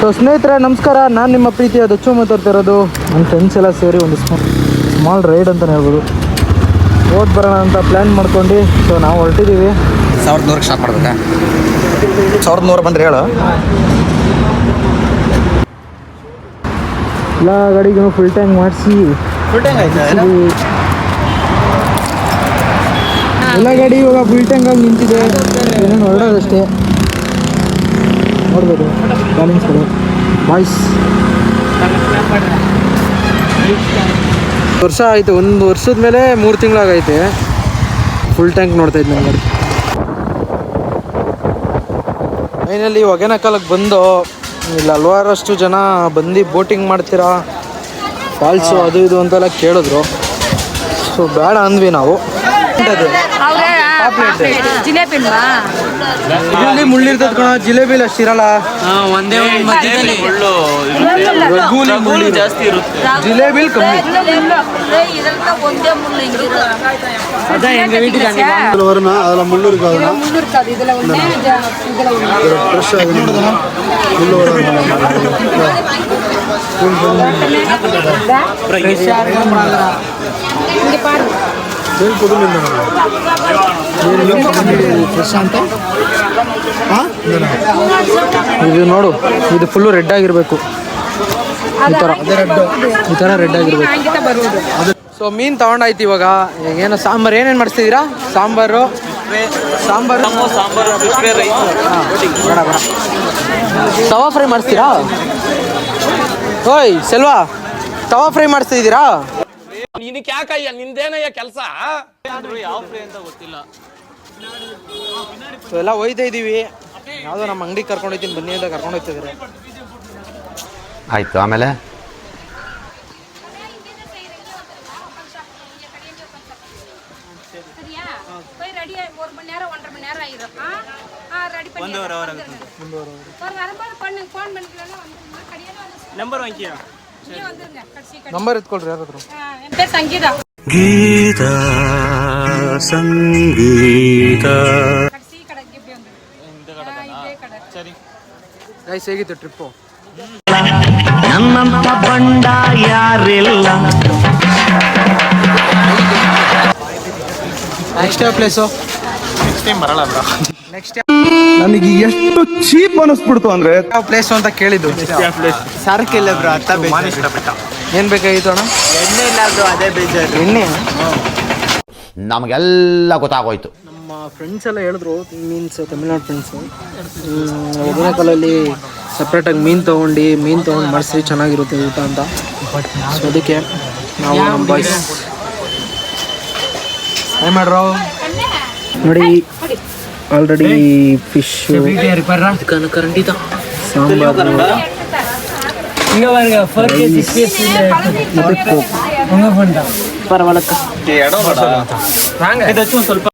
So ಸ್ನೇಹಿತರೆ ನಮಸ್ಕಾರ. ನಾನು ನಿಮ್ಮ ಪ್ರೀತಿಯ ದಚ್ಚು ಮಾತಾಡ್ತಿರೋದು ನನ್ನ ಫ್ರೆಂಡ್ಸ್ ಎಲ್ಲ ಸೇರಿ ಒಂದು ಸ್ಮಾಲ್ ರೈಡ್ ಅಂತಲೇ ಹೇಳ್ಬೋದು. ಓದ್ ಬರೋಣ ಅಂತ ಪ್ಲ್ಯಾನ್ ಮಾಡ್ಕೊಂಡು. ಸೊ ನಾವು ಹೊರಟಿದ್ದೀವಿ ಸಾವಿರದ ನೂರಕ್ಕೆ ಸ್ಟಾಪ್ ಮಾಡ್ಬೇಕಾ? ಸಾವಿರದ ನೂರು ಬಂದ್ರೆ ಹೇಳು. ಎಲ್ಲ ಗಾಡಿಗೂ ಫುಲ್ ಟ್ಯಾಂಕ್ ಮಾಡಿಸಿ. ಎಲ್ಲ ಗಾಡಿ ಇವಾಗ ಫುಲ್ ಟ್ಯಾಂಕ್ ಆಗಿ ನಿಂತಿದೆ. ಏನೇನು ಹೊರಡೋದಷ್ಟೇ. ನೋಡ್ಬೋದು. ಕೊಡು. ಬಾಯ್ಸ್ ವರ್ಷ ಆಯಿತು, ಒಂದು ವರ್ಷದ ಮೇಲೆ ಮೂರು ತಿಂಗಳಾಗೈತೆ. ಫುಲ್ ಟ್ಯಾಂಕ್ ನೋಡ್ತಾ ಇದ್ದೆ ಗಾಡಿ ಫೈನಲಿ ಹೊಗೆನಕಲಕ್ಕೆ ಬಂದು, ಇಲ್ಲಿ, ಹಲವಾರಷ್ಟು ಜನ ಬಂದು ಬೋಟಿಂಗ್ ಮಾಡ್ತೀರಾ? ಫಾಲ್ಸು ಅದು ಇದು ಅಂತೆಲ್ಲ ಕೇಳಿದ್ರು. ಸೊ ಬೇಡ ಅಂದ್ವಿ ನಾವು. ಜಿಲೇಬಿ ಇಲ್ಲಿ ಮುಳ್ಳಿರ್ತದ ಕಣ ಜಿಲೇಬಿಲಿ ಅಷ್ಟಿರಲ್ಲ ಒಂದೇ ಒಂದು ಮಧ್ಯದಲ್ಲಿ ರಘುಲಿ ಮುಳ್ಳಿ ಜಾಸ್ತಿ ಇರುತ್ತೆ ಜಿಲೇಬಿಲ್ ಕಮ್ಮಿ ಇದ್ರಲ್ಲಿ ಒಂದೇ ಮುಳ್ಳು ಹಿಂಗಿರೋದು ಅದೇ ಹೆಂಗೆ வீட்டுக்கு வரும்னா அதில் முள்ளு இருக்காதுண்ணா ಮುಳ್ಳು ಇರ್ತದೆ ಇದೆಲ್ಲ ಒಂದೇ ಜ- ಇದೆಲ್ಲ ಒಂದೇ. ஃப்ரெஷ் ஆகுதுண்ணா முள்ளு வராது ಹಿಂಗೆ ಪಾರು மீன் புது ಇದು ನೋಡು ಇದು ಫುಲ್ಲು ರೆಡ್ ಆಗಿರಬೇಕು. ಈ ಥರ ಈ ರೆಡ್ ಆಗಿರಬೇಕು. ಸೊ ಮೀನು ತೊಗೊಂಡಾಯ್ತು ಇವಾಗ. ಏನೋ ಸಾಂಬಾರು ಏನೇನು ಮಾಡಿಸ್ತಿದ್ದೀರಾ? ಸಾಂಬಾರು? ಸಾಂಬಾರು? ಸಾಂಬಾರು ಬೇಡ ಬೇಡ. ತವಾ ಫ್ರೈ ಮಾಡಿಸ್ತೀರಾ? ಓಯ್ ಸೆಲ್ವಾ ತವಾ ಫ್ರೈ ಮಾಡಿಸ್ತಿದ್ದೀರಾ? ನಿನಕ್ಕೆ ಯಾಕಯ್ಯ ನಿಂದೇನಯ್ಯ ಕೆಲಸ ಯಾವ ಫ್ರೈ ಅಂತ ಗೊತ್ತಿಲ್ಲ ಸೊ ಎಲ್ಲ ಒಯ್ತಾ ಇದ್ದೀವಿ ಯಾವುದೋ ನಮ್ಮ ಅಂಗಡಿಗೆ ಕರ್ಕೊಂಡು ಹೋಗ್ತೀನಿ ಬನ್ನಿ ಅಂತ ಕರ್ಕೊಂಡು ಹೋಗ್ತಿದ್ದಾರೆ ಆಯ್ತು ಆಮೇಲೆ சரியா போய் ரெடி ஒரு மணி நேரம் ஒன்றரை மணி நேரம் ஆயிரும் ஆ ஆ ரெடி பண்ணி ஒரு வரும்போது பண்ணு ஃபோன் பண்ணிக்கலாம் வந்துருமா கடையில வந்து ನಂಬರ್ ಎತ್ಕೊಳ್ರಿ ಯಾರಾದ್ರು. ಸಂಗೀತ? ಗೀತ ಸಂಗೀತ. ಸರಿ. ಗೈಸ್ ಹೇಗಿತ್ತು ಟ್ರಿಪ್ಪು ನನ್ನಂತ ಬಂಡ ಯಾರಿಲ್ಲ. ನೆಕ್ಸ್ಟ್ ಪ್ಲೇಸು ನೆಕ್ಸ್ಟ್ ಟೈಮ್ ಬರಲ್ಲ ನೆಕ್ಸ್ಟ್ ನನಗೆ ಎಷ್ಟು ಚೀಪ್ ಅನಿಸ್ಬಿಡ್ತು ಅಂದ್ರೆ ಯಾವ ಪ್ಲೇಸು ಅಂತ ಕೇಳಿದ್ದು? ಸಾರಕ್ಕಿಲ್ಲ ಬ್ರೋ ಅರ್ಥ ಏನು ಬೇಕಾಗಿತ್ತು ಅಣ್ಣ? ಎಣ್ಣೆ ಇಲ್ಲ ಬ್ರೋ ಅದೇ ಬೇಜಾರು. ಎಣ್ಣೆ? ನಮಗೆಲ್ಲ ಗೊತ್ತಾಗೋಯ್ತು. ನಮ್ಮ ಫ್ರೆಂಡ್ಸ್ ಎಲ್ಲ ಹೇಳಿದ್ರು ಮೀನ್ಸ್ ತಮಿಳ್ನಾಡು ಫ್ರೆಂಡ್ಸು ಸಪ್ರೇಟ್ ಸಪ್ರೇಟಾಗಿ ಮೀನು ತೊಗೊಂಡು ಮೀನು ತೊಗೊಂಡು ಮಾಡಿಸ್ರಿ ಚೆನ್ನಾಗಿರುತ್ತೆ ಊಟ ಅಂತ. ಅದಕ್ಕೆ ನಾವು ನಮ್ಮ ಬಾಯ್ಸ್ ಏನು ಮಾಡ್ರೋ ನೋಡಿ ஆல்ரெடி ஃபிஷ் இதுக்கான கரண்டி தான் சாம்பார் இங்கே பாருங்க ஃபோர் கேஜி ஸ்பேஸ் இல்லை